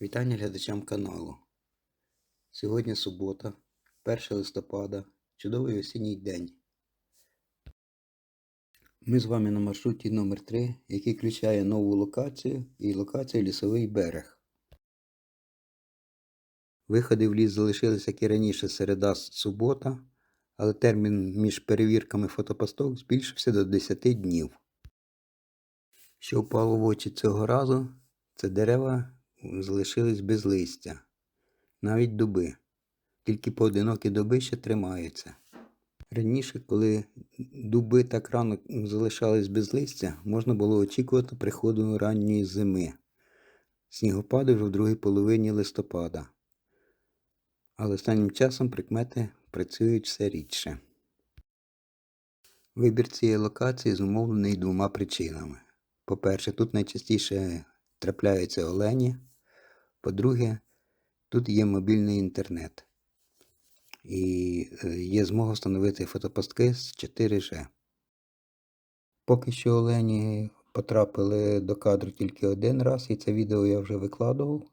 Вітання глядачам каналу. Сьогодні субота, 1 листопада, чудовий осінній день. Ми з вами на маршруті номер 3 який включає нову локацію і локацію Лісовий берег. Виходи в ліс залишилися, як і раніше, середа субота, але термін між перевірками фотопосток збільшився до 10 днів. Що впало в очі цього разу, це дерева залишились без листя, навіть дуби. Тільки поодинокі дуби ще тримаються. Раніше, коли дуби так рано залишались без листя, можна було очікувати приходу ранньої зими. Снігопади вже в другій половині листопада. Але останнім часом прикмети працюють все рідше. Вибір цієї локації зумовлений двома причинами. По-перше, тут найчастіше трапляються олені. По-друге, тут є мобільний інтернет. І е, є змога встановити фотопостки з 4G. Поки що олені потрапили до кадру тільки один раз, і це відео я вже викладував.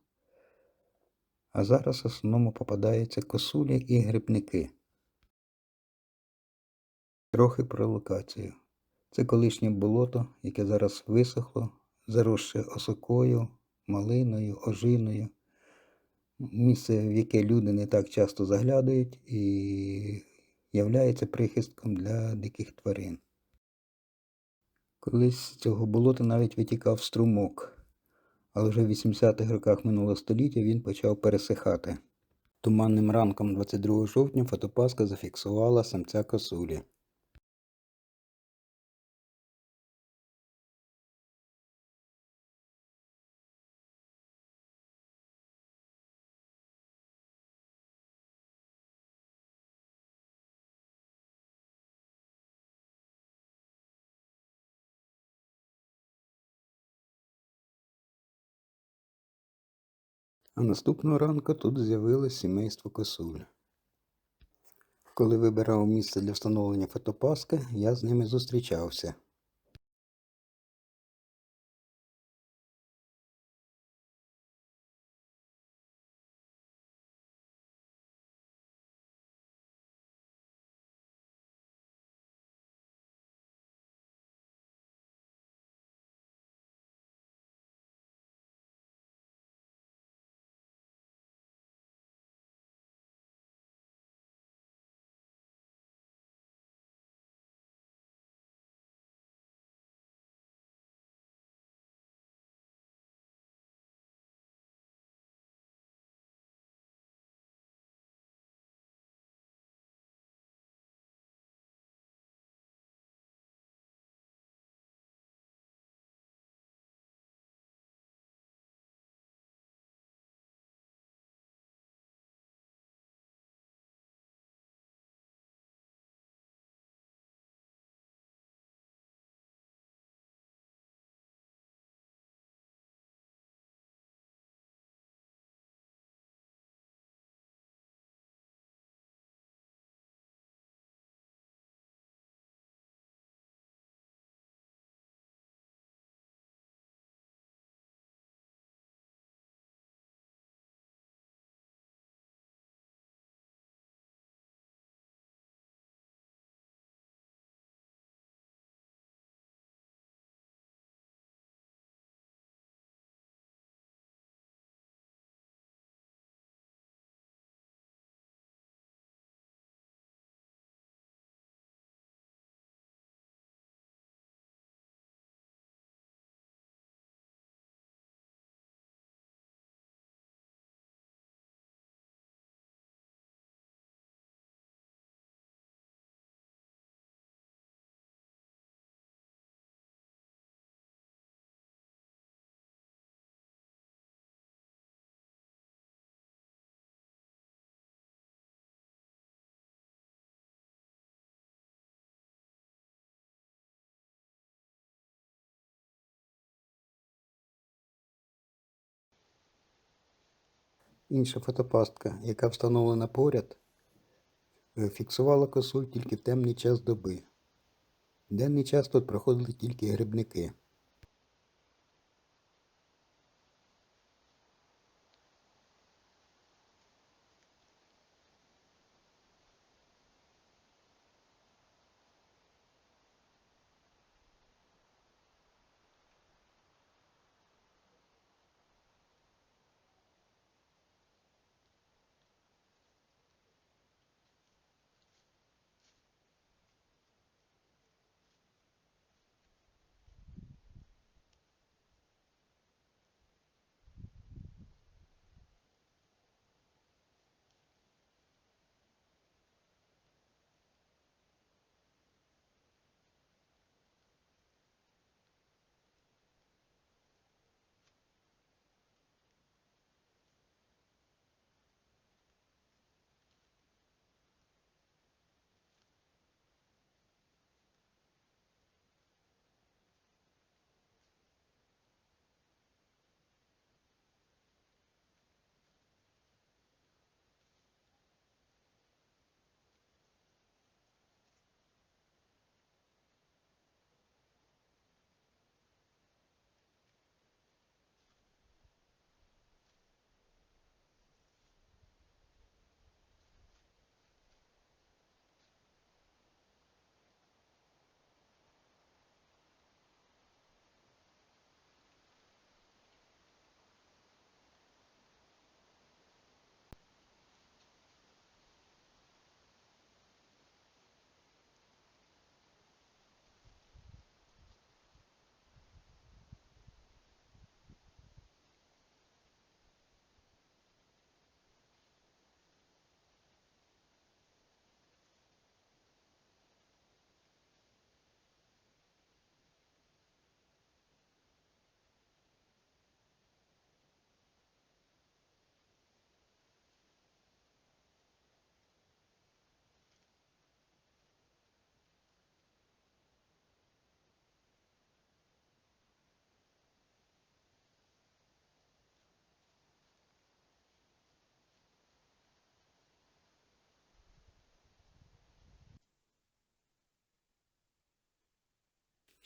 А зараз в основному попадаються косулі і грибники. Трохи про локацію. Це колишнє болото, яке зараз висохло, заросше осокою, малиною, ожиною. Місце, в яке люди не так часто заглядають і являється прихистком для диких тварин. Колись з цього болота навіть витікав струмок, але вже в 80-х роках минулого століття він почав пересихати. Туманним ранком 22 жовтня фотопаска зафіксувала самця косулі. А наступного ранку тут з'явилось сімейство косуль. Коли вибирав місце для встановлення фотопаски, я з ними зустрічався. Інша фотопастка, яка встановлена поряд, е, фіксувала косуль тільки в темний час доби. Денний час тут проходили тільки грибники.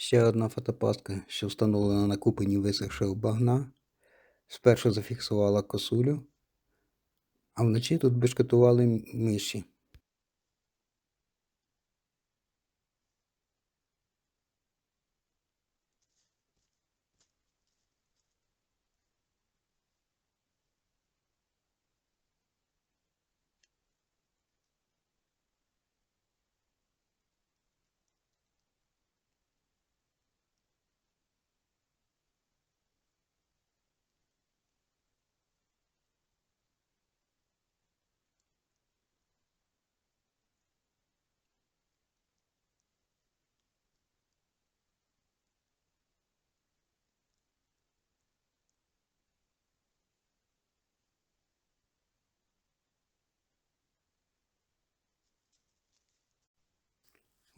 Ще одна фотопастка, що встановлена на купині висохшого багна. Спершу зафіксувала косулю, а вночі тут бешкетували миші.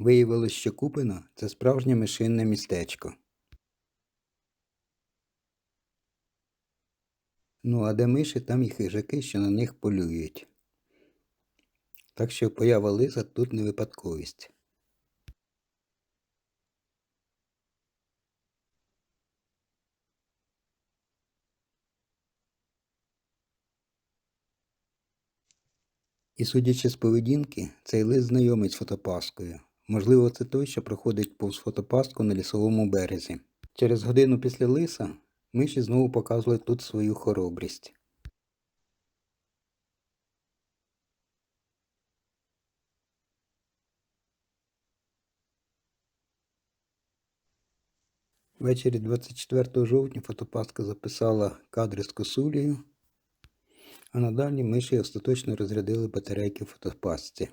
Виявилось, що Купино – це справжнє мишинне містечко. Ну, а де миші, там і хижаки, що на них полюють. Так що поява лиса тут не випадковість. І судячи з поведінки, цей лис знайомий з фотопаскою. Можливо, це той, що проходить повз фотопастку на лісовому березі. Через годину після лиса миші знову показували тут свою хоробрість. Ввечері 24 жовтня фотопастка записала кадри з косулею, а надалі миші остаточно розрядили батарейки в фотопастці.